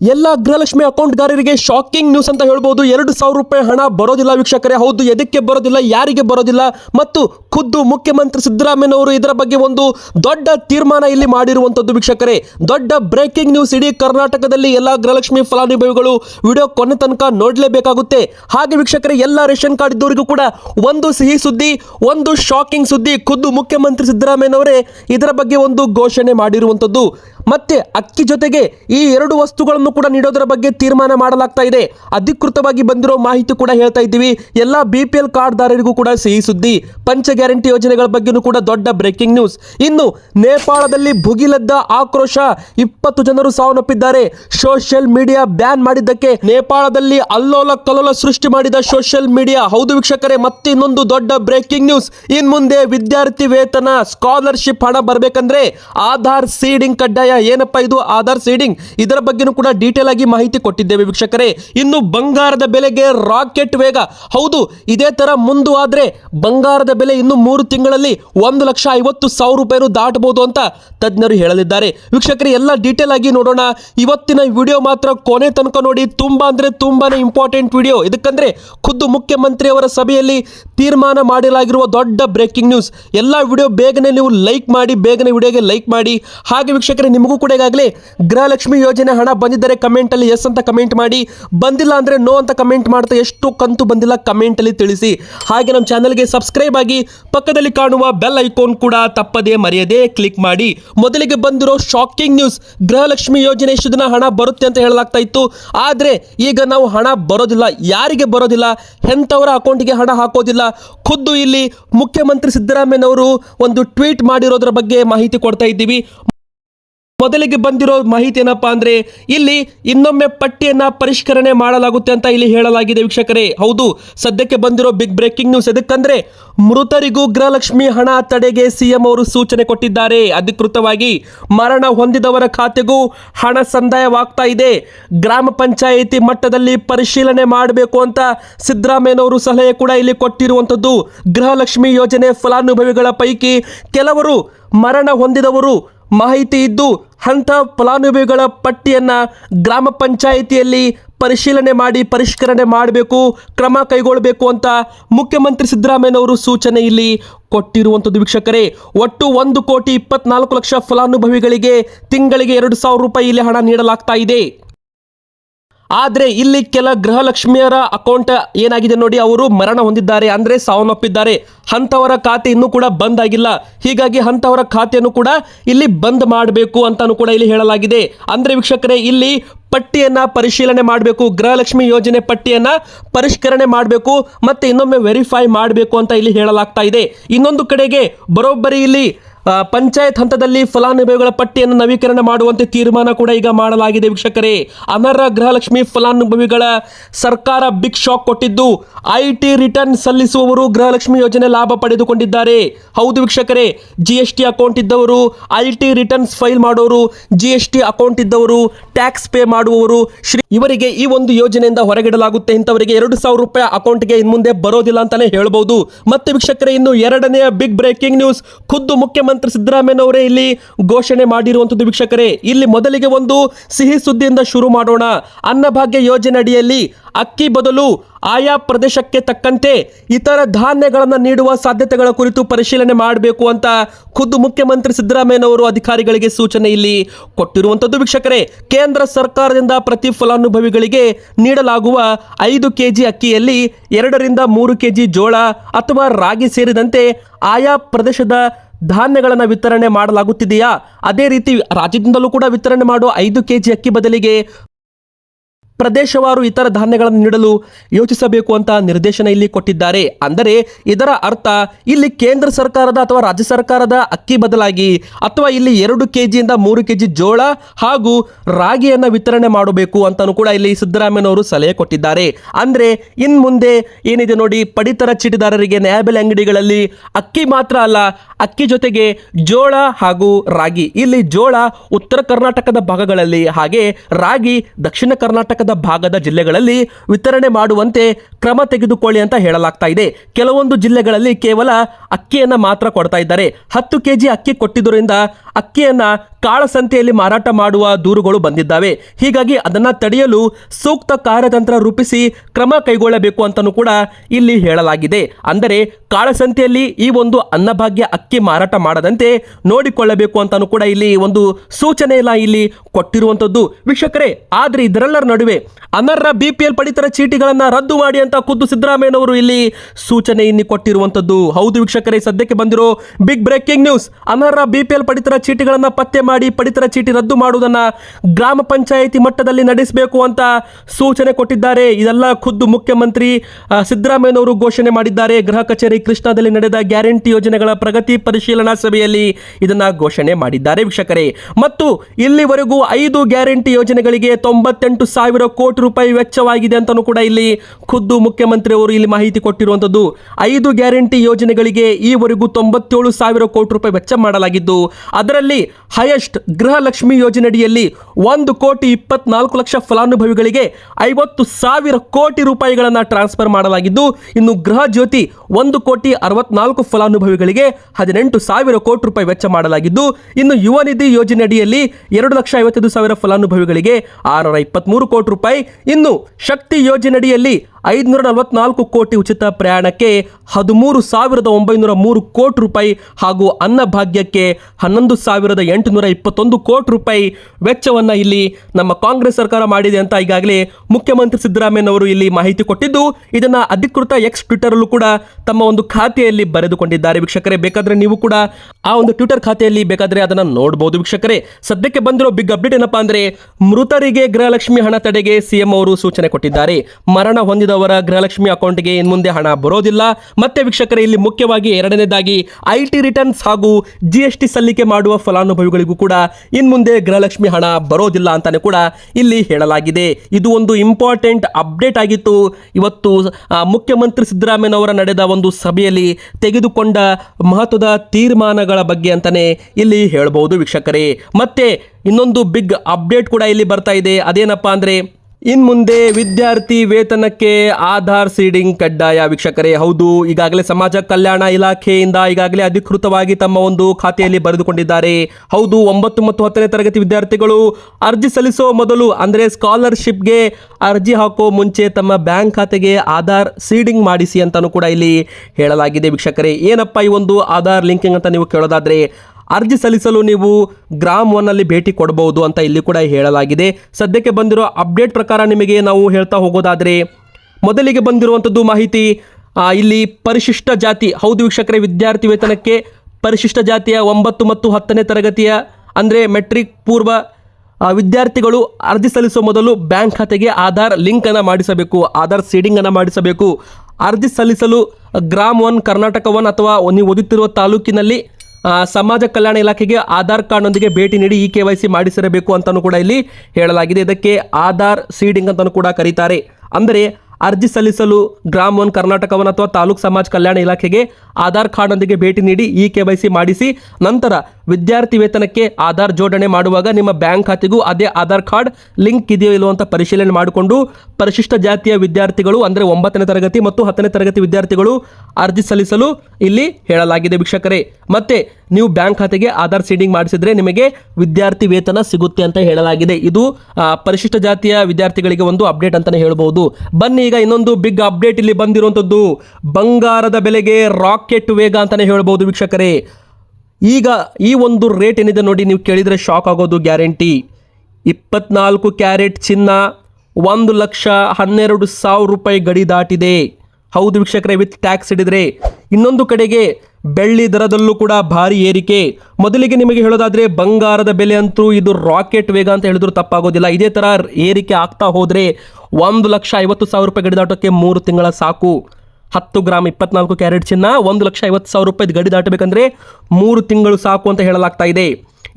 ಎಲ್ಲ Gruhalakshmi ಅಕೌಂಟ್ಗಾರರಿಗೆ shocking news ಅಂತ ಹೇಳ್ಬೋದು. ಎರಡು ಸಾವಿರ ರೂಪಾಯಿ ಹಣ ಬರೋದಿಲ್ಲ ವೀಕ್ಷಕರೇ. ಹೌದು, ಎದಕ್ಕೆ ಬರೋದಿಲ್ಲ, ಯಾರಿಗೆ ಬರೋದಿಲ್ಲ ಮತ್ತು ಖುದ್ದು ಮುಖ್ಯಮಂತ್ರಿ ಸಿದ್ದರಾಮಯ್ಯನವರು ಇದರ ಬಗ್ಗೆ ಒಂದು ದೊಡ್ಡ ತೀರ್ಮಾನ ಇಲ್ಲಿ ಮಾಡಿರುವಂಥದ್ದು ವೀಕ್ಷಕರೇ. ದೊಡ್ಡ ಬ್ರೇಕಿಂಗ್ ನ್ಯೂಸ್ ಇಡೀ ಕರ್ನಾಟಕದಲ್ಲಿ ಎಲ್ಲ ಗೃಹಲಕ್ಷ್ಮಿ ಫಲಾನುಭವಿಗಳು ವಿಡಿಯೋ ಕೊನೆ ತನಕ ನೋಡಲೇಬೇಕಾಗುತ್ತೆ. ಹಾಗೆ ವೀಕ್ಷಕರೇ, ಎಲ್ಲ ರೇಷನ್ ಕಾರ್ಡ್ ಇದ್ದವರಿಗೂ ಕೂಡ ಒಂದು ಸಿಹಿ ಸುದ್ದಿ, ಒಂದು ಶಾಕಿಂಗ್ ಸುದ್ದಿ ಖುದ್ದು ಮುಖ್ಯಮಂತ್ರಿ ಸಿದ್ದರಾಮಯ್ಯನವರೇ ಇದರ ಬಗ್ಗೆ ಒಂದು ಘೋಷಣೆ ಮಾಡಿರುವಂಥದ್ದು ಮತ್ತೆ ಅಕ್ಕಿ ಜೊತೆಗೆ ಈ ಎರಡು ವಸ್ತುಗಳನ್ನು ಕೂಡ ನೀಡೋದರ ಬಗ್ಗೆ ತೀರ್ಮಾನ ಮಾಡಲಾಗ್ತಾ ಇದೆ. ಅಧಿಕೃತವಾಗಿ ಬಂದಿರೋ ಮಾಹಿತಿ ಕೂಡ ಹೇಳ್ತಾ ಇದ್ದೀವಿ. ಎಲ್ಲ ಬಿ ಪಿ ಎಲ್ ಕಾರ್ಡ್ದಾರರಿಗೂ ಕೂಡ ಸಿಹಿ ಸುದ್ದಿ, ಪಂಚ ಗ್ಯಾರಂಟಿ ಯೋಜನೆಗಳ ಬಗ್ಗೆನೂ ಕೂಡ ದೊಡ್ಡ ಬ್ರೇಕಿಂಗ್ ನ್ಯೂಸ್ ಇನ್ನು ನೇಪಾಳದಲ್ಲಿ ಭುಗಿಲದ್ದ ಆಕ್ರೋಶ ಇಪ್ಪತ್ತು ಜನರು ಸಾವನ್ನಪ್ಪಿದ್ದಾರೆ. ಸೋಷಿಯಲ್ ಮೀಡಿಯಾ ಬ್ಯಾನ್ ಮಾಡಿದ್ದಕ್ಕೆ ನೇಪಾಳದಲ್ಲಿ ಅಲ್ಲೋಲ ಕಲ್ಲೋಲ ಸೃಷ್ಟಿ ಮಾಡಿದ ಸೋಷಿಯಲ್ ಮೀಡಿಯಾ ಹೌದು ವೀಕ್ಷಕರೇ, ಮತ್ತೆ ಇನ್ನೊಂದು ದೊಡ್ಡ ಬ್ರೇಕಿಂಗ್ ನ್ಯೂಸ್ ಇನ್ ಮುಂದೆ ವಿದ್ಯಾರ್ಥಿ ವೇತನ ಸ್ಕಾಲರ್ಶಿಪ್ ಹಣ ಬರಬೇಕಂದ್ರೆ ಆಧಾರ್ ಸೀಡಿಂಗ್ ಕಡ್ಡಾಯ ಏನಪ್ಪ ಇದು? ಆಧಾರ್ ಸೀಡಿಂಗ್. ಇದರ ಬಗ್ಗೆನೂ ಕೂಡ ಡೀಟೇಲ್ ಆಗಿ ಮಾಹಿತಿ ಕೊಟ್ಟಿದ್ದೇವೆ ವೀಕ್ಷಕರೇ. ಇನ್ನು ಬಂಗಾರದ ಬೆಲೆಗೆ ರಾಕೆಟ್ ವೇಗ. ಹೌದು, ಇದೇ ತರ ಮುಂದು ಆದ್ರೆ ಬಂಗಾರದ ಬೆಲೆ ಇನ್ನು ಮೂರು ತಿಂಗಳಲ್ಲಿ ಒಂದು ಲಕ್ಷ ಐವತ್ತು ಸಾವಿರ ರೂಪಾಯಿ ದಾಟಬಹುದು ಅಂತ ತಜ್ಞರು ಹೇಳಲಿದ್ದಾರೆ. ವೀಕ್ಷಕರೇ, ಎಲ್ಲ ಡೀಟೇಲ್ ಆಗಿ ನೋಡೋಣ. ಇವತ್ತಿನ ವಿಡಿಯೋ ಮಾತ್ರ ಕೊನೆ ತನಕ ನೋಡಿ. ತುಂಬಾ ಅಂದ್ರೆ ತುಂಬಾನೇ ಇಂಪಾರ್ಟೆಂಟ್ ವಿಡಿಯೋ ಇದಕ್ಕಂದ್ರೆ ಖುದ್ದು ಮುಖ್ಯಮಂತ್ರಿಯವರ ಸಭೆಯಲ್ಲಿ ತೀರ್ಮಾನ ಮಾಡಲಾಗಿರುವ ದೊಡ್ಡ ಬ್ರೇಕಿಂಗ್ ನ್ಯೂಸ್ ಎಲ್ಲ ವಿಡಿಯೋ ಬೇಗನೆ ನೀವು ಲೈಕ್ ಮಾಡಿ, ಬೇಗನೆ ವಿಡಿಯೋಗೆ ಲೈಕ್ ಮಾಡಿ. ಹಾಗೆ ವೀಕ್ಷಕರೇ ನಿಮಗೂ ಕೂಡ ಈಗಾಗಲೇ ಗೃಹಲಕ್ಷ್ಮಿ ಯೋಜನೆ ಹಣ ಬಂದಿದ್ದರೆ ಕಮೆಂಟಲ್ಲಿ ಎಸ್ ಅಂತ ಕಮೆಂಟ್ ಮಾಡಿ. ಬಂದಿಲ್ಲ ಅಂದ್ರೆ ನೋ ಅಂತ ಕಮೆಂಟ್ ಮಾಡ್ತಾ ಎಷ್ಟು ಕಂತು ಬಂದಿಲ್ಲ ಕಮೆಂಟಲ್ಲಿ ತಿಳಿಸಿ. ಹಾಗೆ ನಮ್ಮ ಚಾನಲ್ಗೆ ಸಬ್ಸ್ಕ್ರೈಬ್ ಆಗಿ ಪಕ್ಕದಲ್ಲಿ ಕಾಣುವ ಬೆಲ್ ಐಕೋನ್ ಕೂಡ ತಪ್ಪದೇ ಮರೆಯದೆ ಕ್ಲಿಕ್ ಮಾಡಿ. ಮೊದಲಿಗೆ ಬಂದಿರೋ ಶಾಕಿಂಗ್ ನ್ಯೂಸ್ ಗೃಹಲಕ್ಷ್ಮಿ ಯೋಜನೆ ಇಷ್ಟು ದಿನ ಹಣ ಬರುತ್ತೆ ಅಂತ ಹೇಳಲಾಗ್ತಾ ಇತ್ತು. ಆದ್ರೆ ಈಗ ನಾವು ಹಣ ಬರೋದಿಲ್ಲ, ಯಾರಿಗೆ ಬರೋದಿಲ್ಲ, ಎಂಥವರ ಅಕೌಂಟಿಗೆ ಹಣ ಹಾಕೋದಿಲ್ಲ. ಖುದ್ದು ಇಲ್ಲಿ ಮುಖ್ಯಮಂತ್ರಿ ಸಿದ್ದರಾಮಯ್ಯನವರು ಒಂದು ಟ್ವೀಟ್ ಮಾಡಿರೋದ್ರ ಬಗ್ಗೆ ಮಾಹಿತಿ ಕೊಡ್ತಾ ಇದ್ದೀವಿ. ಮೊದಲಿಗೆ ಬಂದಿರೋ ಮಾಹಿತಿ ಏನಪ್ಪಾ ಅಂದ್ರೆ ಇಲ್ಲಿ ಇನ್ನೊಮ್ಮೆ ಪಟ್ಟಿಯನ್ನ ಪರಿಷ್ಕರಣೆ ಮಾಡಲಾಗುತ್ತೆ ಅಂತ ಇಲ್ಲಿ ಹೇಳಲಾಗಿದೆ ವೀಕ್ಷಕರೇ. ಹೌದು, ಸದ್ಯಕ್ಕೆ ಬಂದಿರೋ ಬಿಗ್ ಬ್ರೇಕಿಂಗ್ ನ್ಯೂಸ್ ಎದಕ್ಕಂದ್ರೆ ಮೃತರಿಗೂ ಗೃಹಲಕ್ಷ್ಮಿ ಹಣ ತಡೆಗೆ ಸಿಎಂ ಅವರು ಸೂಚನೆ ಕೊಟ್ಟಿದ್ದಾರೆ. ಅಧಿಕೃತವಾಗಿ ಮರಣ ಹೊಂದಿದವರ ಖಾತೆಗೂ ಹಣ ಸಂದಾಯವಾಗ್ತಾ ಇದೆ. ಗ್ರಾಮ ಪಂಚಾಯಿತಿ ಮಟ್ಟದಲ್ಲಿ ಪರಿಶೀಲನೆ ಮಾಡಬೇಕು ಅಂತ ಸಿದ್ದರಾಮಯ್ಯನವರು ಸಲಹೆ ಕೂಡ ಇಲ್ಲಿ ಕೊಟ್ಟಿರುವಂಥದ್ದು. ಗೃಹಲಕ್ಷ್ಮಿ ಯೋಜನೆ ಫಲಾನುಭವಿಗಳ ಪೈಕಿ ಕೆಲವರು ಮರಣ ಹೊಂದಿದವರು ಮಾಹಿತಿ ಇದ್ದು, ಅಂಥ ಫಲಾನುಭವಿಗಳ ಪಟ್ಟಿಯನ್ನು ಗ್ರಾಮ ಪಂಚಾಯಿತಿಯಲ್ಲಿ ಪರಿಶೀಲನೆ ಮಾಡಿ ಪರಿಷ್ಕರಣೆ ಮಾಡಬೇಕು, ಕ್ರಮ ಕೈಗೊಳ್ಳಬೇಕು ಅಂತ ಮುಖ್ಯಮಂತ್ರಿ ಸಿದ್ದರಾಮಯ್ಯನವರು ಸೂಚನೆ ಇಲ್ಲಿ ಕೊಟ್ಟಿರುವಂಥದ್ದು ವೀಕ್ಷಕರೇ. ಒಟ್ಟು ಒಂದು ಕೋಟಿ ಇಪ್ಪತ್ನಾಲ್ಕು ಲಕ್ಷ ಫಲಾನುಭವಿಗಳಿಗೆ ತಿಂಗಳಿಗೆ ಎರಡು ಸಾವಿರ ರೂಪಾಯಿ ಇಲ್ಲಿ ಹಣ ನೀಡಲಾಗ್ತಾ ಇದೆ. ಆದರೆ ಇಲ್ಲಿ ಕೆಲ ಗೃಹಲಕ್ಷ್ಮಿಯರ ಅಕೌಂಟ್ ಏನಾಗಿದೆ ನೋಡಿ, ಅವರು ಮರಣ ಹೊಂದಿದ್ದಾರೆ, ಅಂದರೆ ಸಾವನ್ನಪ್ಪಿದ್ದಾರೆ. ಅಂಥವರ ಖಾತೆ ಇನ್ನೂ ಕೂಡ ಬಂದ್ ಆಗಿಲ್ಲ. ಹೀಗಾಗಿ ಅಂಥವರ ಖಾತೆಯನ್ನು ಕೂಡ ಇಲ್ಲಿ ಬಂದ್ ಮಾಡಬೇಕು ಅಂತಾನು ಕೂಡ ಇಲ್ಲಿ ಹೇಳಲಾಗಿದೆ. ಅಂದರೆ ವೀಕ್ಷಕರೇ, ಇಲ್ಲಿ ಪಟ್ಟಿಯನ್ನ ಪರಿಶೀಲನೆ ಮಾಡಬೇಕು, ಗೃಹಲಕ್ಷ್ಮಿ ಯೋಜನೆ ಪಟ್ಟಿಯನ್ನ ಪರಿಷ್ಕರಣೆ ಮಾಡಬೇಕು, ಮತ್ತೆ ಇನ್ನೊಮ್ಮೆ ವೆರಿಫೈ ಮಾಡಬೇಕು ಅಂತ ಇಲ್ಲಿ ಹೇಳಲಾಗ್ತಾ ಇದೆ. ಇನ್ನೊಂದು ಕಡೆಗೆ, ಬರೋಬ್ಬರಿ ಇಲ್ಲಿ ಪಂಚಾಯತ್ ಹಂತದಲ್ಲಿ ಫಲಾನುಭವಿಗಳ ಪಟ್ಟಿಯನ್ನು ನವೀಕರಣ ಮಾಡುವಂತೆ ತೀರ್ಮಾನ ಕೂಡ ಈಗ ಮಾಡಲಾಗಿದೆ ವೀಕ್ಷಕರೇ. ಅನರ್ಹ ಗೃಹಲಕ್ಷ್ಮಿ ಫಲಾನುಭವಿಗಳ ಸರ್ಕಾರ ಬಿಗ್ ಶಾಕ್ ಕೊಟ್ಟಿದ್ದು ಐ ಟಿ ರಿಟರ್ನ್ ಸಲ್ಲಿಸುವವರು ಗೃಹಲಕ್ಷ್ಮಿ ಯೋಜನೆ ಲಾಭ ಪಡೆದುಕೊಂಡಿದ್ದಾರೆ. ಹೌದು ವೀಕ್ಷಕರೇ ಜಿ ಎಸ್ ಟಿ ಅಕೌಂಟ್ ಇದ್ದವರು ಐ ಟಿ ರಿಟರ್ನ್ಸ್ ಫೈಲ್ ಮಾಡೋರು ಜಿ ಎಸ್ ಟಿ ಅಕೌಂಟ್ ಇದ್ದವರು, ಟ್ಯಾಕ್ಸ್ ಪೇ ಮಾಡುವವರು, ಶ್ರೀ ಇವರಿಗೆ ಈ ಒಂದು ಯೋಜನೆಯಿಂದ ಹೊರಗಿಡಲಾಗುತ್ತೆ. ಇಂಥವರಿಗೆ ಎರಡು ಸಾವಿರ ರೂಪಾಯಿ ಅಕೌಂಟ್ಗೆ ಇನ್ಮುಂದೆ ಬರೋದಿಲ್ಲ ಅಂತಲೇ ಹೇಳ್ಬೋದು. ಮತ್ತೆ ವೀಕ್ಷಕರೇ, ಇನ್ನು ಎರಡನೆಯ ಬಿಗ್ ಬ್ರೇಕಿಂಗ್ ನ್ಯೂಸ್, ಖುದ್ದು ಮುಖ್ಯಮಂತ್ರಿ ಸಿದ್ದರಾಮಯ್ಯನವರೇ ಇಲ್ಲಿ ಘೋಷಣೆ ಮಾಡಿರುವಂಥದ್ದು ವೀಕ್ಷಕರೇ. ಇಲ್ಲಿ ಮೊದಲಿಗೆ ಒಂದು ಸಿಹಿ ಸುದ್ದಿಯಿಂದ ಶುರು ಮಾಡೋಣ. ಅನ್ನಭಾಗ್ಯ ಯೋಜನೆ ಅಡಿಯಲ್ಲಿ ಅಕ್ಕಿ ಬದಲು ಆಯಾ ಪ್ರದೇಶಕ್ಕೆ ತಕ್ಕಂತೆ ಇತರ ಧಾನ್ಯಗಳನ್ನು ನೀಡುವ ಸಾಧ್ಯತೆಗಳ ಕುರಿತು ಪರಿಶೀಲನೆ ಮಾಡಬೇಕು ಅಂತ ಖುದ್ದು ಮುಖ್ಯಮಂತ್ರಿ ಸಿದ್ದರಾಮಯ್ಯನವರು ಅಧಿಕಾರಿಗಳಿಗೆ ಸೂಚನೆ ಇಲ್ಲಿ ಕೊಟ್ಟಿರುವಂಥದ್ದು ವೀಕ್ಷಕರೇ. ಕೇಂದ್ರ ಸರ್ಕಾರದಿಂದ ಪ್ರತಿ ಫಲಾನುಭವಿಗಳಿಗೆ ನೀಡಲಾಗುವ ಐದು ಕೆಜಿ ಅಕ್ಕಿಯಲ್ಲಿ ಎರಡರಿಂದ ಮೂರು ಕೆಜಿ ಜೋಳ ಅಥವಾ ರಾಗಿ ಸೇರಿದಂತೆ ಆಯಾ ಪ್ರದೇಶದ ಧಾನ್ಯಗಳನ್ನು ವಿತರಣೆ ಮಾಡಲಾಗುತ್ತಿದೆಯಾ? ಅದೇ ರೀತಿ ರಾಜ್ಯದಿಂದಲೂ ಕೂಡ ವಿತರಣೆ ಮಾಡುವ ಐದು ಕೆಜಿ ಅಕ್ಕಿ ಬದಲಿಗೆ ಪ್ರದೇಶವಾರು ಇತರ ಧಾನ್ಯಗಳನ್ನು ನೀಡಲು ಯೋಚಿಸಬೇಕು ಅಂತ ನಿರ್ದೇಶನ ಇಲ್ಲಿ ಕೊಟ್ಟಿದ್ದಾರೆ. ಅಂದರೆ ಇದರ ಅರ್ಥ ಇಲ್ಲಿ ಕೇಂದ್ರ ಸರ್ಕಾರದ ಅಥವಾ ರಾಜ್ಯ ಸರ್ಕಾರದ ಅಕ್ಕಿ ಬದಲಾಗಿ ಅಥವಾ ಇಲ್ಲಿ ಎರಡು ಕೆ ಜಿಯಿಂದ ಮೂರು ಕೆ ಜಿ ಜೋಳ ಹಾಗೂ ರಾಗಿಯನ್ನು ವಿತರಣೆ ಮಾಡಬೇಕು ಅಂತಲೂ ಕೂಡ ಇಲ್ಲಿ ಸಿದ್ದರಾಮಯ್ಯನವರು ಸಲಹೆ ಕೊಟ್ಟಿದ್ದಾರೆ. ಅಂದರೆ ಇನ್ನು ಮುಂದೆ ಏನಿದೆ ನೋಡಿ, ಪಡಿತರ ಚೀಟಿದಾರರಿಗೆ ನ್ಯಾಯಬೆಲೆ ಅಂಗಡಿಗಳಲ್ಲಿ ಅಕ್ಕಿ ಮಾತ್ರ ಅಲ್ಲ, ಅಕ್ಕಿ ಜೊತೆಗೆ ಜೋಳ ಹಾಗೂ ರಾಗಿ. ಇಲ್ಲಿ ಜೋಳ ಉತ್ತರ ಕರ್ನಾಟಕದ ಭಾಗಗಳಲ್ಲಿ, ಹಾಗೆ ರಾಗಿ ದಕ್ಷಿಣ ಕರ್ನಾಟಕದ ಭಾಗದ ಜಿಲ್ಲೆಗಳಲ್ಲಿ ವಿತರಣೆ ಮಾಡುವಂತೆ ಕ್ರಮ ತೆಗೆದುಕೊಳ್ಳಿ ಅಂತ ಹೇಳಲಾಗ್ತಾ ಇದೆ. ಕೆಲವೊಂದು ಜಿಲ್ಲೆಗಳಲ್ಲಿ ಕೇವಲ ಅಕ್ಕಿಯನ್ನು ಮಾತ್ರ ಕೊಡ್ತಾ ಇದ್ದಾರೆ. ಹತ್ತು ಕೆಜಿ ಅಕ್ಕಿ ಕೊಟ್ಟಿದ್ದರಿಂದ ಅಕ್ಕಿಯನ್ನ ಕಾಳಸಂತೆಯಲ್ಲಿ ಮಾರಾಟ ಮಾಡುವ ದೂರುಗಳು ಬಂದಿದ್ದಾವೆ. ಹೀಗಾಗಿ ಅದನ್ನ ತಡೆಯಲು ಸೂಕ್ತ ಕಾರ್ಯತಂತ್ರ ರೂಪಿಸಿ ಕ್ರಮ ಕೈಗೊಳ್ಳಬೇಕು ಅಂತಲೂ ಕೂಡ ಇಲ್ಲಿ ಹೇಳಲಾಗಿದೆ. ಅಂದರೆ ಕಾಳಸಂತೆಯಲ್ಲಿ ಈ ಒಂದು ಅನ್ನಭಾಗ್ಯ ಅಕ್ಕಿ ಮಾರಾಟ ಮಾಡದಂತೆ ನೋಡಿಕೊಳ್ಳಬೇಕು ಅಂತಲೂ ಕೂಡ ಇಲ್ಲಿ ಒಂದು ಸೂಚನೆ ಇಲ್ಲ ಇಲ್ಲಿ ಕೊಟ್ಟಿರುವಂಥದ್ದು. ವೀಕ್ಷಕರೇ, ಆದ್ರೆ ಇದರೆಲ್ಲರ ನಡುವೆ ಅನರ್ಹ ಬಿ ಪಿ ಎಲ್ ಪಡಿತರ ಚೀಟಿಗಳನ್ನು ರದ್ದು ಮಾಡಿ ಅಂತ ಖುದ್ದು ಸಿದ್ದರಾಮಯ್ಯನವರು ಇಲ್ಲಿ ಸೂಚನೆ ಇಲ್ಲಿ ಕೊಟ್ಟಿರುವಂತದ್ದು ಹೌದು ವೀಕ್ಷಕರೇ, ಸದ್ಯಕ್ಕೆ ಬಂದಿರೋ ಬಿಗ್ ಬ್ರೇಕಿಂಗ್ ನ್ಯೂಸ್ ಅನರ್ಹ ಬಿ ಪಿ ಎಲ್ ಪಡಿತರ ಚೀಟಿಗಳನ್ನ ಪತ್ತೆ ಮಾಡಿ ಪಡಿತರ ಚೀಟಿ ರದ್ದು ಮಾಡುವುದನ್ನ ಗ್ರಾಮ ಪಂಚಾಯಿತಿ ಮಟ್ಟದಲ್ಲಿ ನಡೆಸಬೇಕು ಅಂತ ಸೂಚನೆ ಕೊಟ್ಟಿದ್ದಾರೆ. ಇದೆಲ್ಲ ಖುದ್ದು ಮುಖ್ಯಮಂತ್ರಿ ಸಿದ್ದರಾಮಯ್ಯನವರು ಘೋಷಣೆ ಮಾಡಿದ್ದಾರೆ. ಗೃಹ ಕಚೇರಿ ಕೃಷ್ಣಾದಲ್ಲಿ ನಡೆದ ಗ್ಯಾರಂಟಿ ಯೋಜನೆಗಳ ಪ್ರಗತಿ ಪರಿಶೀಲನಾ ಸಭೆಯಲ್ಲಿ ಇದನ್ನ ಘೋಷಣೆ ಮಾಡಿದ್ದಾರೆ ವೀಕ್ಷಕರೇ. ಮತ್ತು ಇಲ್ಲಿವರೆಗೂ ಐದು ಗ್ಯಾರಂಟಿ ಯೋಜನೆಗಳಿಗೆ ತೊಂಬತ್ತೆಂಟು ಸಾವಿರ ಕೋಟಿ ರೂಪಾಯಿ ವೆಚ್ಚವಾಗಿದೆ ಅಂತಲೂ ಕೂಡ ಇಲ್ಲಿ ಖುದ್ದು ಮುಖ್ಯಮಂತ್ರಿ ಅವರು ಇಲ್ಲಿ ಮಾಹಿತಿ ಕೊಟ್ಟಿರುವಂತದ್ದು. ಐದು ಗ್ಯಾರಂಟಿ ಯೋಜನೆಗಳಿಗೆ ಈವರೆಗೂ ತೊಂಬತ್ತೇಳು ಸಾವಿರ ಕೋಟಿ ರೂಪಾಯಿ ವೆಚ್ಚ ಮಾಡಲಾಗಿದ್ದು ಅದರಲ್ಲಿ ಹೈಯೆಸ್ಟ್ ಗೃಹಲಕ್ಷ್ಮಿ ಯೋಜನೆಯಡಿಯಲ್ಲಿ ಒಂದು ಕೋಟಿ ಇಪ್ಪತ್ನಾಲ್ಕು ಲಕ್ಷ ಫಲಾನುಭವಿಗಳಿಗೆ ಐವತ್ತು ಸಾವಿರ ಕೋಟಿ ರೂಪಾಯಿಗಳನ್ನು ಟ್ರಾನ್ಸ್ಫರ್ ಮಾಡಲಾಗಿದ್ದು, ಇನ್ನು ಗೃಹ ಜ್ಯೋತಿ ಒಂದು ಕೋಟಿ ಅರವತ್ನಾಲ್ಕು ಫಲಾನುಭವಿಗಳಿಗೆ ಹದಿನೆಂಟು ಸಾವಿರ ಕೋಟಿ ರೂಪಾಯಿ ವೆಚ್ಚ ಮಾಡಲಾಗಿದ್ದು, ಇನ್ನು ಯುವ ನಿಧಿ ಯೋಜನೆಯಡಿಯಲ್ಲಿ ಎರಡು ಲಕ್ಷ ಐವತ್ತೈದು ಸಾವಿರ ಫಲಾನುಭವಿಗಳಿಗೆ ಆರುನೂರ ಇಪ್ಪತ್ತ್ಮೂರು ಕೋಟಿ ರೂಪಾಯಿ. ಇನ್ನು ಶಕ್ತಿ ಯೋಜನೆಯಡಿಯಲ್ಲಿ ಐದುನೂರ ನಲವತ್ನಾಲ್ಕು ಕೋಟಿ ಉಚಿತ ಪ್ರಯಾಣಕ್ಕೆ ಹದಿಮೂರು ಸಾವಿರದ ಒಂಬೈನೂರ ಮೂರು ಕೋಟಿ ರೂಪಾಯಿ ಹಾಗೂ ಅನ್ನಭಾಗ್ಯಕ್ಕೆ ಹನ್ನೊಂದು ಸಾವಿರದ ಎಂಟುನೂರ ಇಪ್ಪತ್ತೊಂದು ಕೋಟಿ ರೂಪಾಯಿ ವೆಚ್ಚವನ್ನು ಇಲ್ಲಿ ನಮ್ಮ ಕಾಂಗ್ರೆಸ್ ಸರ್ಕಾರ ಮಾಡಿದೆ ಅಂತ ಈಗಾಗಲೇ ಮುಖ್ಯಮಂತ್ರಿ ಸಿದ್ದರಾಮಯ್ಯನವರು ಇಲ್ಲಿ ಮಾಹಿತಿ ಕೊಟ್ಟಿದ್ದು. ಇದನ್ನು ಅಧಿಕೃತ ಎಕ್ಸ್ ಟ್ವಿಟರಲ್ಲೂ ಕೂಡ ತಮ್ಮ ಒಂದು ಖಾತೆಯಲ್ಲಿ ಬರೆದುಕೊಂಡಿದ್ದಾರೆ. ವೀಕ್ಷಕರೇ, ಬೇಕಾದರೆ ನೀವು ಕೂಡ ಆ ಒಂದು ಟ್ವಿಟರ್ ಖಾತೆಯಲ್ಲಿ ಬೇಕಾದರೆ ಅದನ್ನ ನೋಡಬಹುದು ವೀಕ್ಷಕರೇ. ಸದ್ಯಕ್ಕೆ ಬಂದಿರೋ ಬಿಗ್ ಅಪ್ಡೇಟ್ ಏನಪ್ಪಾ ಅಂದ್ರೆ, ಮೃತರಿಗೆ ಗೃಹಲಕ್ಷ್ಮಿ ಹಣ ತಡೆಗೆ ಸಿಎಂ ಅವರು ಸೂಚನೆ ಕೊಟ್ಟಿದ್ದಾರೆ. ಮರಣ ಹೊಂದಿದವರ ಗೃಹಲಕ್ಷ್ಮಿ ಅಕೌಂಟ್ಗೆ ಇನ್ ಮುಂದೆ ಹಣ ಬರೋದಿಲ್ಲ. ಮತ್ತೆ ವೀಕ್ಷಕರೇ, ಇಲ್ಲಿ ಮುಖ್ಯವಾಗಿ ಎರಡನೇದಾಗಿ ಐ ಟಿ ರಿಟರ್ನ್ಸ್ ಹಾಗೂ ಜಿ ಎಸ್ ಟಿ ಸಲ್ಲಿಕೆ ಮಾಡುವ ಫಲಾನುಭವಿಗಳಿಗೂ ಕೂಡ ಇನ್ ಮುಂದೆ ಗೃಹಲಕ್ಷ್ಮಿ ಹಣ ಬರೋದಿಲ್ಲ ಅಂತಾನೆ ಕೂಡ ಇಲ್ಲಿ ಹೇಳಲಾಗಿದೆ. ಇದು ಒಂದು ಇಂಪಾರ್ಟೆಂಟ್ ಅಪ್ಡೇಟ್ ಆಗಿತ್ತು. ಇವತ್ತು ಮುಖ್ಯಮಂತ್ರಿ ಸಿದ್ದರಾಮಯ್ಯನವರ ನಡೆದ ಒಂದು ಸಭೆಯಲ್ಲಿ ತೆಗೆದುಕೊಂಡ ಮಹತ್ವದ ತೀರ್ಮಾನಗಳ ಬಗ್ಗೆ ಅಂತಾನೆ ಇಲ್ಲಿ ಹೇಳ್ಬೋದು ವೀಕ್ಷಕರೇ. ಮತ್ತೆ ಇನ್ನೊಂದು ಬಿಗ್ ಅಪ್ಡೇಟ್ ಕೂಡ ಇಲ್ಲಿ ಬರ್ತಾ ಇದೆ. ಅದೇನಪ್ಪಾ ಅಂದ್ರೆ ಇನ್ ಮುಂದೆ ವಿದ್ಯಾರ್ಥಿ ವೇತನಕ್ಕೆ ಆಧಾರ್ ಸೀಡಿಂಗ್ ಕಡ್ಡಾಯ. ವೀಕ್ಷಕರೇ, ಹೌದು, ಈಗಾಗಲೇ ಸಮಾಜ ಕಲ್ಯಾಣ ಇಲಾಖೆಯಿಂದ ಈಗಾಗಲೇ ಅಧಿಕೃತವಾಗಿ ತಮ್ಮ ಒಂದು ಖಾತೆಯಲ್ಲಿ ಬರೆದುಕೊಂಡಿದ್ದಾರೆ. ಹೌದು, ಒಂಬತ್ತು ಮತ್ತು ಹತ್ತನೇ ತರಗತಿ ವಿದ್ಯಾರ್ಥಿಗಳು ಅರ್ಜಿ ಸಲ್ಲಿಸೋ ಮೊದಲು, ಅಂದರೆ ಸ್ಕಾಲರ್ಶಿಪ್ಗೆ ಅರ್ಜಿ ಹಾಕೋ ಮುಂಚೆ ತಮ್ಮ ಬ್ಯಾಂಕ್ ಖಾತೆಗೆ ಆಧಾರ್ ಸೀಡಿಂಗ್ ಮಾಡಿಸಿ ಅಂತಲೂ ಕೂಡ ಇಲ್ಲಿ ಹೇಳಲಾಗಿದೆ. ವೀಕ್ಷಕರೇ, ಏನಪ್ಪ ಈ ಒಂದು ಆಧಾರ್ ಲಿಂಕಿಂಗ್ ಅಂತ ನೀವು ಕೇಳೋದಾದ್ರೆ ಅರ್ಜಿ ಸಲ್ಲಿಸಲು ನೀವು ಗ್ರಾಮ್ ಒನ್ನಲ್ಲಿ ಭೇಟಿ ಕೊಡಬಹುದು ಅಂತ ಇಲ್ಲಿ ಕೂಡ ಹೇಳಲಾಗಿದೆ. ಸದ್ಯಕ್ಕೆ ಬಂದಿರೋ ಅಪ್ಡೇಟ್ ಪ್ರಕಾರ ನಿಮಗೆ ನಾವು ಹೇಳ್ತಾ ಹೋಗೋದಾದರೆ, ಮೊದಲಿಗೆ ಬಂದಿರುವಂಥದ್ದು ಮಾಹಿತಿ ಇಲ್ಲಿ ಪರಿಶಿಷ್ಟ ಜಾತಿ, ಹೌದು ವೀಕ್ಷಕರ, ವಿದ್ಯಾರ್ಥಿ ವೇತನಕ್ಕೆ ಪರಿಶಿಷ್ಟ ಜಾತಿಯ ಒಂಬತ್ತು ಮತ್ತು ಹತ್ತನೇ ತರಗತಿಯ, ಅಂದರೆ ಮೆಟ್ರಿಕ್ ಪೂರ್ವ ವಿದ್ಯಾರ್ಥಿಗಳು ಅರ್ಜಿ ಸಲ್ಲಿಸುವ ಮೊದಲು ಬ್ಯಾಂಕ್ ಖಾತೆಗೆ ಆಧಾರ್ ಲಿಂಕನ್ನು ಮಾಡಿಸಬೇಕು, ಆಧಾರ್ ಸೀಡಿಂಗನ್ನು ಮಾಡಿಸಬೇಕು. ಅರ್ಜಿ ಸಲ್ಲಿಸಲು ಗ್ರಾಮ್ ಒನ್, ಕರ್ನಾಟಕ ಒನ್ ಅಥವಾ ನೀವು ಓದುತ್ತಿರುವ ತಾಲೂಕಿನಲ್ಲಿ ಸಮಾಜ ಕಲ್ಯಾಣ ಇಲಾಖೆಗೆ ಆಧಾರ್ ಕಾರ್ಡ್ನೊಂದಿಗೆ ಭೇಟಿ ನೀಡಿ ಇ ಕೆ ವೈ ಸಿ ಮಾಡಿಸಿರಬೇಕು ಅಂತಲೂ ಕೂಡ ಇಲ್ಲಿ ಹೇಳಲಾಗಿದೆ. ಇದಕ್ಕೆ ಆಧಾರ್ ಸೀಡಿಂಗ್ ಅಂತಲೂ ಕೂಡ ಕರೀತಾರೆ. ಅಂದರೆ ಅರ್ಜಿ ಸಲ್ಲಿಸಲು ಗ್ರಾಮ ಒನ್ ಕರ್ನಾಟಕವನ್ ಅಥವಾ ತಾಲೂಕು ಸಮಾಜ ಕಲ್ಯಾಣ ಇಲಾಖೆಗೆ ಆಧಾರ್ ಕಾರ್ಡ್ನೊಂದಿಗೆ ಭೇಟಿ ನೀಡಿ ಇ ಕೆ ವೈ ಸಿ ಮಾಡಿಸಿ, ನಂತರ ವಿದ್ಯಾರ್ಥಿ ವೇತನಕ್ಕೆ ಆಧಾರ್ ಜೋಡಣೆ ಮಾಡುವಾಗ ನಿಮ್ಮ ಬ್ಯಾಂಕ್ ಖಾತೆಗೂ ಅದೇ ಆಧಾರ್ ಕಾರ್ಡ್ ಲಿಂಕ್ ಇದೆಯೋ ಇಲ್ಲೋ ಅಂತ ಪರಿಶೀಲನೆ ಮಾಡಿಕೊಂಡು ಪರಿಶಿಷ್ಟ ಜಾತಿಯ ವಿದ್ಯಾರ್ಥಿಗಳು, ಅಂದರೆ ಒಂಬತ್ತನೇ ತರಗತಿ ಮತ್ತು ಹತ್ತನೇ ತರಗತಿ ವಿದ್ಯಾರ್ಥಿಗಳು ಅರ್ಜಿ ಸಲ್ಲಿಸಲು ಇಲ್ಲಿ ಹೇಳಲಾಗಿದೆ ವೀಕ್ಷಕರೇ. ಮತ್ತೆ ನೀವು ಬ್ಯಾಂಕ್ ಖಾತೆಗೆ ಆಧಾರ್ ಸೀಡಿಂಗ್ ಮಾಡಿಸಿದ್ರೆ ನಿಮಗೆ ವಿದ್ಯಾರ್ಥಿ ವೇತನ ಸಿಗುತ್ತೆ ಅಂತ ಹೇಳಲಾಗಿದೆ. ಇದು ಪರಿಶಿಷ್ಟ ಜಾತಿಯ ವಿದ್ಯಾರ್ಥಿಗಳಿಗೆ ಒಂದು ಅಪ್ಡೇಟ್ ಅಂತಲೇ ಹೇಳ್ಬೋದು. ಬನ್ನಿ ಈಗ ಇನ್ನೊಂದು ಬಿಗ್ ಅಪ್ಡೇಟ್ ಇಲ್ಲಿ ಬಂದಿರುವಂಥದ್ದು ಬಂಗಾರದ ಬೆಲೆಗೆ ರಾಕೆಟ್ ವೇಗ ಅಂತಾನೆ ಹೇಳ್ಬೋದು ವೀಕ್ಷಕರೇ. ಈಗ ಈ ಒಂದು ರೇಟ್ ಏನಿದೆ ನೋಡಿ, ನೀವು ಕೇಳಿದರೆ ಶಾಕ್ ಆಗೋದು ಗ್ಯಾರಂಟಿ ಇಪ್ಪತ್ನಾಲ್ಕು ಕ್ಯಾರೆಟ್ ಚಿನ್ನ, ಒಂದು ಲಕ್ಷ ಹನ್ನೆರಡು ಸಾವಿರ ರೂಪಾಯಿ ಗಡಿ ದಾಟಿದೆ. ಹೌದು ವೀಕ್ಷಕರೇ ವಿತ್ ಟ್ಯಾಕ್ಸ್ ಹಿಡಿದ್ರೆ. ಇನ್ನೊಂದು ಕಡೆಗೆ ಬೆಳ್ಳಿ ದರದಲ್ಲೂ ಕೂಡ ಭಾರಿ ಏರಿಕೆ. ಮೊದಲಿಗೆ ನಿಮಗೆ ಹೇಳೋದಾದರೆ, ಬಂಗಾರದ ಬೆಲೆ ಅಂತೂ ಇದು ರಾಕೆಟ್ ವೇಗ ಅಂತ ಹೇಳಿದ್ರು ತಪ್ಪಾಗೋದಿಲ್ಲ. ಇದೇ ಥರ ಏರಿಕೆ ಆಗ್ತಾ ಹೋದರೆ ಒಂದು ಲಕ್ಷ ಐವತ್ತು ಸಾವಿರ ರೂಪಾಯಿ ಗಡಿ ದಾಟೋಕ್ಕೆ ಮೂರು ತಿಂಗಳ ಸಾಕು. ಹತ್ತು ಗ್ರಾಮ್ ಇಪ್ಪತ್ನಾಲ್ಕು ಕ್ಯಾರೆಟ್ ಚಿನ್ನ, ಒಂದು ಲಕ್ಷ ಐವತ್ತು ಸಾವಿರ ರೂಪಾಯಿ ಗಡಿ ದಾಟಬೇಕಂದ್ರೆ ಮೂರು ತಿಂಗಳು ಸಾಕು ಅಂತ ಹೇಳಲಾಗ್ತಾ ಇದೆ.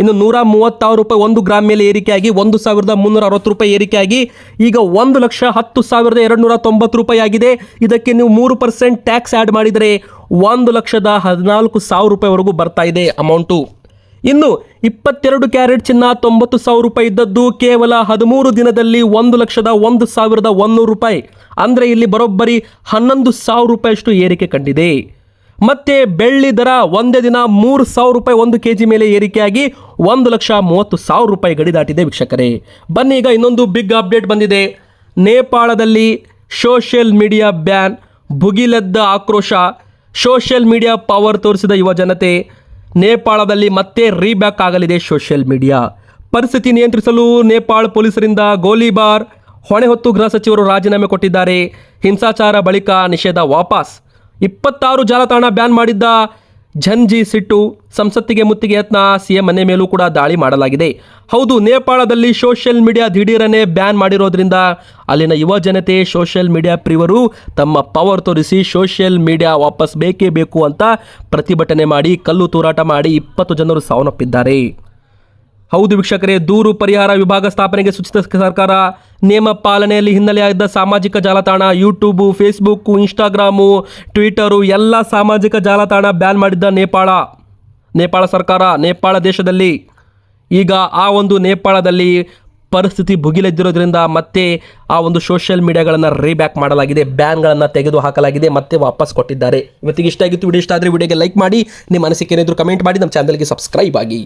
ಇನ್ನು ನೂರ ಮೂವತ್ತಾರು ರೂಪಾಯಿ ಒಂದು ಗ್ರಾಮ್ ಮೇಲೆ ಏರಿಕೆಯಾಗಿ, ಒಂದು ಸಾವಿರದ ಮುನ್ನೂರ ಅರವತ್ತು ರೂಪಾಯಿ ಏರಿಕೆಯಾಗಿ, ಈಗ ಒಂದು ಲಕ್ಷ ಹತ್ತು ಸಾವಿರದ ಎರಡು ನೂರ ತೊಂಬತ್ತು ರೂಪಾಯಿ ಆಗಿದೆ. ಇದಕ್ಕೆ ನೀವು ಮೂರು ಪರ್ಸೆಂಟ್ ಟ್ಯಾಕ್ಸ್ ಆ್ಯಡ್ ಮಾಡಿದರೆ ಒಂದು ಲಕ್ಷದ ಹದಿನಾಲ್ಕು ಸಾವಿರ ರೂಪಾಯಿವರೆಗೂ ಬರ್ತಾ ಇದೆ ಅಮೌಂಟು. ಇನ್ನು ಇಪ್ಪತ್ತೆರಡು ಕ್ಯಾರೆಟ್ ಚಿನ್ನ ತೊಂಬತ್ತು ಸಾವಿರ ರೂಪಾಯಿ ಇದ್ದದ್ದು ಕೇವಲ ಹದಿಮೂರು ದಿನದಲ್ಲಿ ಒಂದು ಲಕ್ಷದ ಒಂದು ಸಾವಿರದ ಒಂದೂರು ರೂಪಾಯಿ. ಅಂದರೆ ಇಲ್ಲಿ ಬರೋಬ್ಬರಿ ಹನ್ನೊಂದು ಸಾವಿರ ರೂಪಾಯಿಯಷ್ಟು ಏರಿಕೆ ಕಂಡಿದೆ. ಮತ್ತೆ ಬೆಳ್ಳಿ ದರ ಒಂದೇ ದಿನ ಮೂರು ಸಾವಿರ ರೂಪಾಯಿ ಒಂದು ಕೆ ಜಿ ಮೇಲೆ ಏರಿಕೆಯಾಗಿ ಒಂದು ಲಕ್ಷ ಮೂವತ್ತು ಸಾವಿರ ರೂಪಾಯಿ ಗಡಿ ದಾಟಿದೆ ವೀಕ್ಷಕರೇ. ಬನ್ನಿ ಈಗ ಇನ್ನೊಂದು ಬಿಗ್ ಅಪ್ಡೇಟ್ ಬಂದಿದೆ. ನೇಪಾಳದಲ್ಲಿ ಸೋಷಿಯಲ್ ಮೀಡಿಯಾ ಬ್ಯಾನ್ ಭುಗಿಲೆದ್ದ ಆಕ್ರೋಶ. ಸೋಷಿಯಲ್ ಮೀಡಿಯಾ ಪವರ್ ತೋರಿಸಿದ ಯುವ ಜನತೆ. ನೇಪಾಳದಲ್ಲಿ ಮತ್ತೆ ರೀಬ್ಯಾಕ್ ಆಗಲಿದೆ ಸೋಷಿಯಲ್ ಮೀಡಿಯಾ. ಪರಿಸ್ಥಿತಿ ನಿಯಂತ್ರಿಸಲು ನೇಪಾಳ ಪೊಲೀಸರಿಂದ ಗೋಲಿಬಾರ್ ಹೊಣೆ ಹೊತ್ತು ಗೃಹ ಸಚಿವರು ರಾಜೀನಾಮೆ ಕೊಟ್ಟಿದ್ದಾರೆ. ಹಿಂಸಾಚಾರ ಬಳಿಕ ನಿಷೇಧ ವಾಪಸ್. ಇಪ್ಪತ್ತಾರು ಜಾಲತಾಣ ಬ್ಯಾನ್ ಮಾಡಿದ್ದ ಝಂಜಿ ಸಿಟ್ಟು ಸಂಸತ್ತಿಗೆ ಮುತ್ತಿಗೆ ಯತ್ನ, ಸಿಎಂ ಮನೆ ಮೇಲೂ ಕೂಡ ದಾಳಿ ಮಾಡಲಾಗಿದೆ. ಹೌದು, ನೇಪಾಳದಲ್ಲಿ ಸೋಷಿಯಲ್ ಮೀಡಿಯಾ ದಿಢೀರನೆ ಬ್ಯಾನ್ ಮಾಡಿರೋದ್ರಿಂದ ಅಲ್ಲಿನ ಯುವ ಜನತೆ ಸೋಷಿಯಲ್ ಮೀಡಿಯಾ ಪ್ರಿಯವರು ತಮ್ಮ ಪವರ್ ತೋರಿಸಿ ಸೋಷಿಯಲ್ ಮೀಡಿಯಾ ವಾಪಸ್ ಬೇಕೇ ಬೇಕು ಅಂತ ಪ್ರತಿಭಟನೆ ಮಾಡಿ ಕಲ್ಲು ತೂರಾಟ ಮಾಡಿ ಇಪ್ಪತ್ತು ಜನರು ಸಾವನ್ನಪ್ಪಿದ್ದಾರೆ. ಹೌದು ವೀಕ್ಷಕರೇ, ದೂರು ಪರಿಹಾರ ವಿಭಾಗ ಸ್ಥಾಪನೆಗೆ ಸೂಚಿತ ಸರ್ಕಾರ ನಿಯಮ ಪಾಲನೆಯಲ್ಲಿ ಹಿನ್ನೆಲೆಯಾಗಿದ್ದ ಸಾಮಾಜಿಕ ಜಾಲತಾಣ ಯೂಟ್ಯೂಬು ಫೇಸ್ಬುಕ್ಕು ಇನ್ಸ್ಟಾಗ್ರಾಮು ಟ್ವಿಟರು ಎಲ್ಲ ಸಾಮಾಜಿಕ ಜಾಲತಾಣ ಬ್ಯಾನ್ ಮಾಡಿದ್ದ ನೇಪಾಳ. ನೇಪಾಳ ಸರ್ಕಾರ ನೇಪಾಳ ದೇಶದಲ್ಲಿ ಈಗ ಆ ಒಂದು ನೇಪಾಳದಲ್ಲಿ ಪರಿಸ್ಥಿತಿ ಭುಗಿಲೆದ್ದಿರೋದ್ರಿಂದ ಮತ್ತೆ ಆ ಒಂದು ಸೋಷಿಯಲ್ ಮೀಡಿಯಾಗಳನ್ನು ರೀಬ್ಯಾಕ್ ಮಾಡಲಾಗಿದೆ ಬ್ಯಾನ್ಗಳನ್ನು ತೆಗೆದು ಹಾಕಲಾಗಿದೆ ಮತ್ತೆ ವಾಪಸ್ ಕೊಟ್ಟಿದ್ದಾರೆ. ಇವತ್ತಿಗೆ ಇಷ್ಟ ಆಗಿತ್ತು, ವಿಡಿಯೋ ಇಷ್ಟ ಆದರೆ ವಿಡಿಯೋಗೆ ಲೈಕ್ ಮಾಡಿ, ನಿಮ್ಮ ಅನಿಸಿಕೆ ಏನಿದ್ರು ಕಮೆಂಟ್ ಮಾಡಿ, ನಮ್ಮ ಚಾನಲ್ಗೆ ಸಬ್ಸ್ಕ್ರೈಬ್ ಆಗಿ.